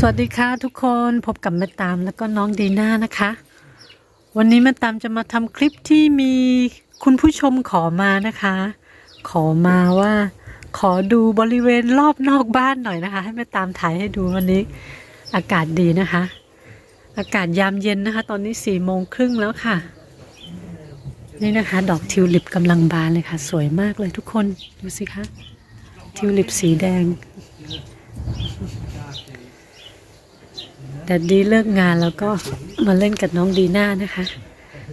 สวัสดีค่ะทุกคนพบกับแม่ตามแล้วก็น้องดีน่านะคะ วันนี้แม่ตามจะมาทำคลิปที่มีคุณผู้ชมขอมานะคะ ขอมาว่า ขอดูบริเวณรอบนอกบ้านหน่อยนะคะ ให้แม่ตามถ่ายให้ดูวันนี้ อากาศดีนะคะ อากาศยามเย็นนะคะ ตอนนี้สี่โมงครึ่งแล้วค่ะ นี่นะคะ ดอกทิวลิปกำลังบานเลยค่ะ สวยมากเลยทุกคนดูสิคะทิวลิปสีแดง แต่ดีเลิกงานแล้วก็มาเล่นกับน้องดีน่านะคะ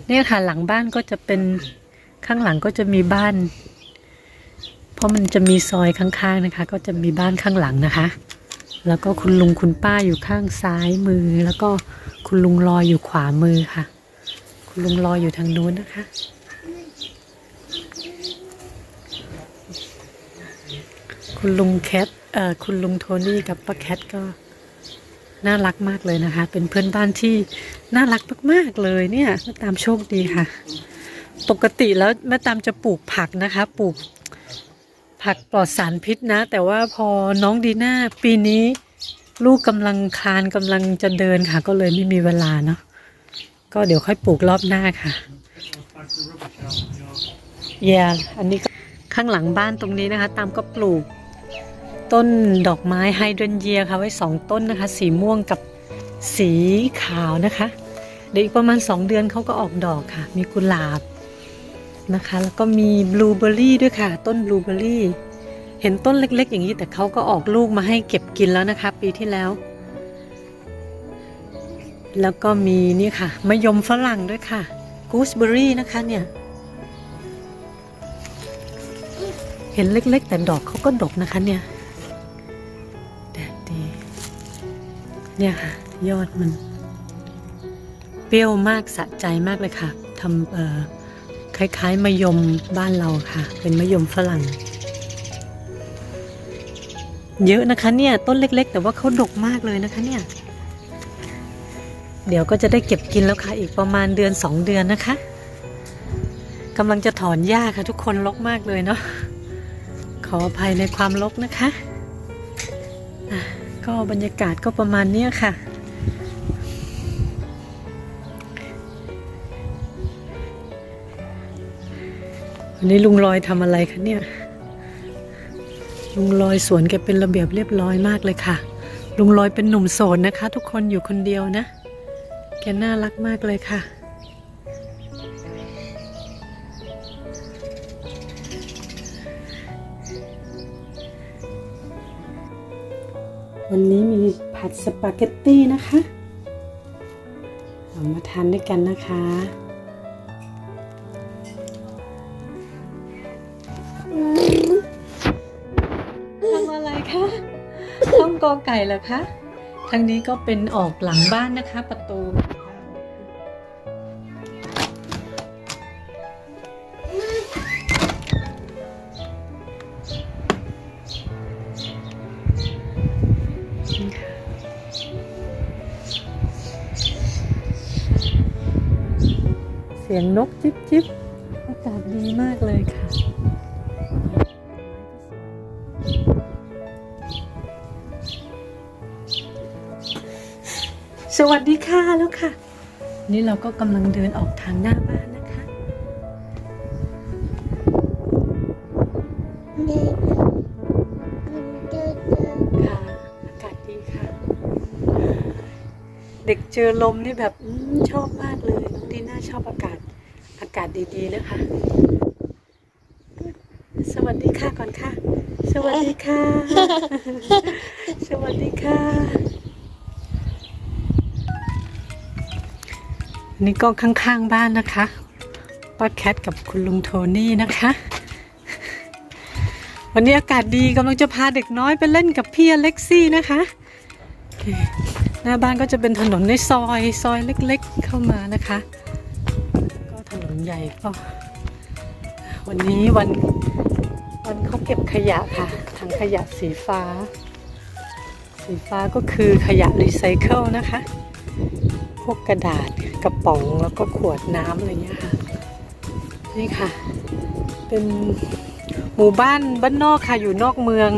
เนี่ยค่ะหลังบ้านก็จะเป็นข้างหลังก็จะมีบ้าน เพราะมันจะมีซอยข้างๆนะคะ ก็จะมีบ้านข้างหลังนะคะ แล้วก็คุณลุงคุณป้าอยู่ข้างซ้ายมือ แล้วก็คุณลุงลอยอยู่ขวามือค่ะ คุณลุงลอยอยู่ทางนู้นนะคะคุณลุงแคทเอ่อคุณลุงโทนี่กับป้าแคทก็ น่ารักมากเลยนะคะ เป็นเพื่อนบ้านที่น่ารักมากๆเลยเนี่ยแม่ตามโชคดีค่ะ ปกติแล้วแม่ตามจะปลูกผักนะคะ ปลูกผักปลอดสารพิษนะ แต่ว่าพอน้องดีน่าปีนี้ ลูกกำลังคลานกำลังจะเดินค่ะ ก็เลยไม่มีเวลาเนาะก็เดี๋ยวค่อยปลูกรอบหน้าค่ะแย่อันนี้ข้างหลังบ้านตรงนี้นะคะ ตามก็ปลูก ต้นดอกไม้ไฮเดรนเยียค่ะไว้สองต้นนะคะ สีม่วงกับสีขาวนะคะ เดี๋ยวอีกประมาณสองเดือนเขาก็ออกดอกค่ะ มีกุหลาบนะคะ แล้วก็มีบลูเบอร์รี่ด้วยค่ะ ต้นบลูเบอร์รี่เห็นต้นเล็ก ๆ อย่างนี้แต่เขาก็ออกลูกมาให้เก็บกินแล้วนะคะ ปีที่แล้ว แล้วก็มีนี่ค่ะมะยมฝรั่งด้วยค่ะกูสเบอร์รี่นะคะเนี่ยเห็นเล็ก ๆ แต่ดอกเขาก็ดกนะคะเนี่ย เนี่ยค่ะ ยอดมัน เปรี้ยวมากสะใจมากเลยค่ะทำเอ่อคล้ายๆมะยมบ้านเราค่ะ เป็นมะยมฝรั่ง เยอะนะคะเนี่ยต้นเล็ก ๆ แต่ว่าเขาดกมากเลยนะคะเนี่ย เดี๋ยวก็จะได้เก็บกินแล้วค่ะ อีกประมาณเดือนสองเดือนนะคะกำลังจะถอนหญ้าค่ะทุกคนรกมากเลยเนาะขออภัยในความรกนะคะ ก็บรรยากาศก็ประมาณเนี้ยค่ะ วันนี้ลุงลอยทำอะไรคะเนี่ย ลุงลอยสวนแกเป็นระเบียบเรียบร้อยมากเลยค่ะ ลุงลอยเป็นหนุ่มโสดนะคะ ทุกคนอยู่คนเดียวนะ แกน่ารักมากเลยค่ะ วันนี้มีผัดสปาเกตตี้นะคะ เรามาทานด้วยกันนะคะ ทำอะไรคะต้องกอไก่เหรอคะ ทางนี้ก็เป็นออกหลังบ้านนะคะประตู สียงนกจิ๊บจิ๊บอากาศดีมากเลยค่ะ สวัสดีค่ะแล้วค่ะ นี่เราก็กำลังเดินออกทางหน้าบ้านนะคะ ค่ะ อากาศดีค่ะ เด็กเจอลมนี่แบบอมชอบมากเลย น้องดีน่าชอบอากาศอากาศดีๆนะคะ สวัสดีค่ะก่อนค่ะ สวัสดีค่ะ สวัสดีค่ะนนี่ก็ข้างๆบ้านนะคะป้าแคทกับคุณลุงโทนี่นะคะ วันนี้อากาศดีกำลังจะพาเด็กน้อยไปเล่นกับพี่อเล็กซี่นะคะ หน้าบ้านก็จะเป็นถนนในซอยซอยเล็กๆเข้ามานะคะ ก็ถนนใหญ่ก็วันนี้วันวันเขาเก็บขยะค่ะถังขยะสีฟ้า สีฟ้าก็คือขยะรีไซเคิลนะคะ พวกกระดาษกระป๋องแล้วก็ขวดน้ำอะไรเงี้ยค่ะ นี่ค่ะ เป็นหมู่บ้านบ้านนอกค่ะอยู่นอกเมือง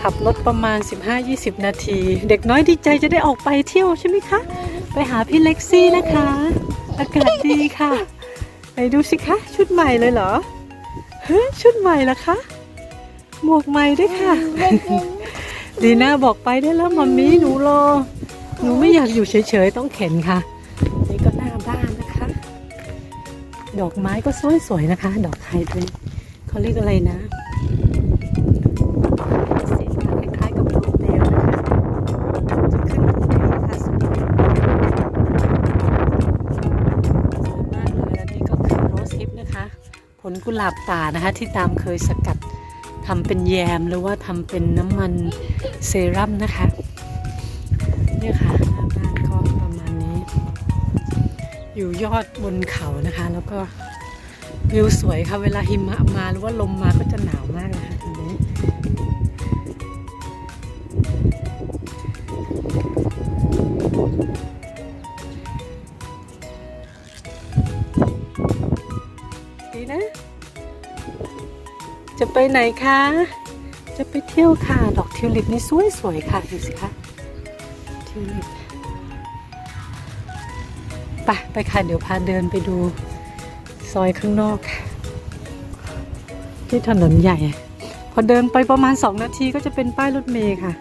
ขับขับรถประมาณ 15-20 นาที เด็กน้อยดีใจจะได้ออกไปเที่ยวใช่ไหมคะ ไปหาพี่เล็กซี่นะคะ อากาศดีค่ะ ไปดูสิคะ ชุดใหม่เลยเหรอเฮ้ยชุดใหม่ละคะ หมวกใหม่ด้วยค่ะ ดีน่าบอกไปได้แล้วมัมมี่หนูรอ หนูไม่อยากอยู่เฉยๆ ต้องเข็นค่ะ นี่ก็หน้าบ้านนะคะ ดอกไม้ก็สวยๆนะคะ ดอกไฮเดรนเขาเรียกอะไรนะ กุหลาบป่านะคะที่ตามเคยสกัดทำเป็นแยมหรือว่าทำเป็นน้ำมันเซรั่มนะคะเนี่ยค่ะหน้าบ้านก็ประมาณนี้ อยู่ยอดบนเขานะคะ แล้วก็วิวสวยค่ะเวลาหิมะมาหรือว่าลมมาก็จะหนาวมากนะคะ ดีนะ จะไปไหนคะ จะไปเที่ยวค่ะ ดอกทิวลิปนี่สวยๆค่ะดูสิคะทิวลิปไปไปค่ะเดี๋ยวพาเดินไปดูซอยข้างนอกค่ะที่ถนนใหญ่ พอเดินไปประมาณ 2 นาทีก็จะเป็นป้ายรถเมล์ค่ะ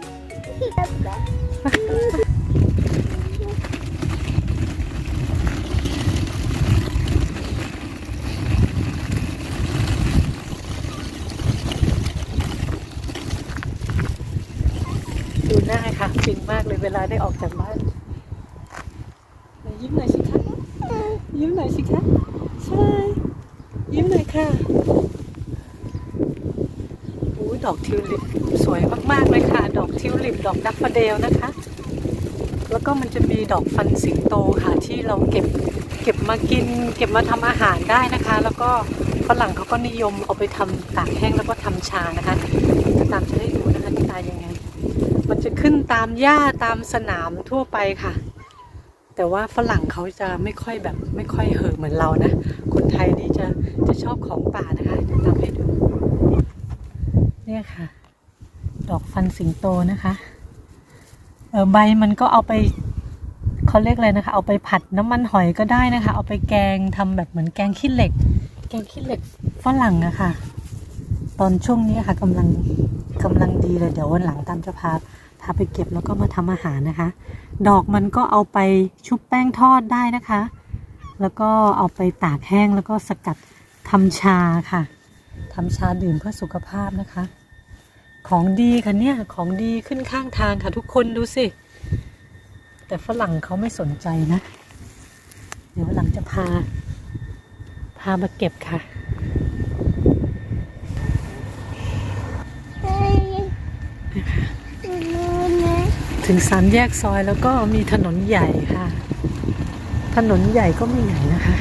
ดูหน้าค่ะฟินมากเลยเวลาได้ออกจากบ้านยิ้มหน่อยสิคะยิ้มหน่อยสิคะใช่ยิ้มหน่อยค่ะโอ้ยดอกทิวลิปสวยมากๆเลยค่ะ ดอกทิวลิปดอกดัฟฟาเดลนะคะ แล้วก็มันจะมีดอกฟันสิงโตค่ะที่เราเก็บเก็บมากิน เก็บมาทำอาหารได้นะคะ แล้วก็ฝรั่งเขาก็นิยมเอาไปทำตากแห้งแล้วก็ทำชานะคะตามจะให้ดูนะคะที่ตายยังไง จะขึ้นตามหญ้าตามสนามทั่วไปค่ะ แต่ว่าฝรั่งเขาจะไม่ค่อยแบบไม่ค่อยเห่อะเหมือนเรานะ คนไทยนี่จะจะชอบของป่านะคะเดี๋ยวตามให้ดู เนี่ยค่ะ ดอกฟันสิงโตนะคะเออใบมันก็เอาไปเขาเรียกอะไรนะคะ เอาไปผัดน้ำมันหอยก็ได้นะคะ เอาไปแกงทำแบบเหมือนแกงขี้เหล็ก แกงขี้เหล็กฝรั่งอะค่ะ ตอนช่วงนี้ค่ะกำลังกำลังดีเลยเดี๋ยววันหลังตามจะพา พาไปเก็บแล้วก็มาทำอาหารนะคะ ดอกมันก็เอาไปชุบแป้งทอดได้นะคะ แล้วก็เอาไปตากแห้งแล้วก็สกัดทำชาค่ะทำชาดื่มเพื่อสุขภาพนะคะ ของดีค่ะเนี่ยของดีขึ้นข้างทางค่ะทุกคนดูสิ แต่ฝรั่งเขาไม่สนใจนะ เดี๋ยววันหลังจะพา พามาเก็บค่ะ ถึงสามแยกซอยแล้วก็มีถนนใหญ่ค่ะ ถนนใหญ่ก็ไม่ใหญ่นะคะ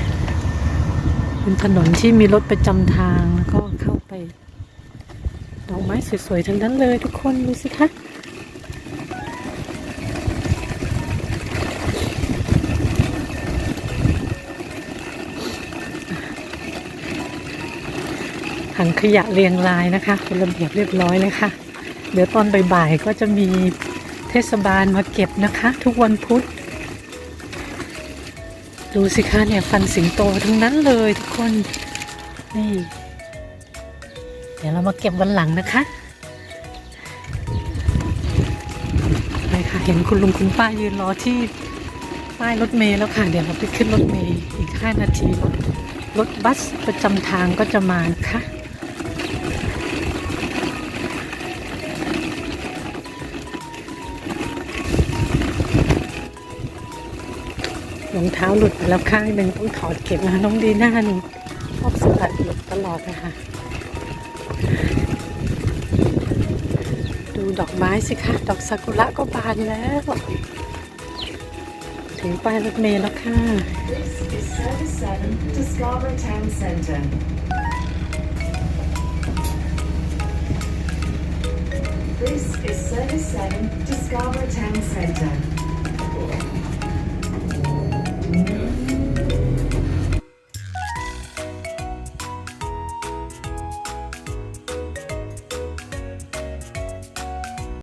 เป็นถนนที่มีรถประจำทางแล้วก็เข้าไปดอกไม้สวยๆทั้งนั้นเลยทุกคนดูสิคะถังขยะเรียงรายนะคะเป็นระเบียบเรียบร้อยเลยค่ะ เดี๋ยวตอนบ่ายๆก็จะมี ทศบาลมาเก็บนะคะ ทุกวันพุธ ดูสิคะเนี่ยฟันสิงโตทั้งนั้นเลยทุกคน นี่ เดี๋ยวเรามาเก็บวันหลังนะคะไปค่ะเห็นคุณลุงคุณป้ายืนรอที่ป้ายรถเมล์แล้วค่ะ เดี๋ยวเราไปขึ้นรถเมล์อีก 5 นาทีรถรถบัสประจำทางก็จะมานะคะ รองเท้าหลุดไปแล้วข้างหนึ่งต้องถอดเก็บนะน้องดีหน้าหนึ่งชอบสลัดหลุดตลอดนะคะดูดอกไม้สิคะ ดอกซากุระก็บานแล้ว ถึงป้ายรถเมล์แล้วค่ะ This is Service 7 to Scarborough Town Centre.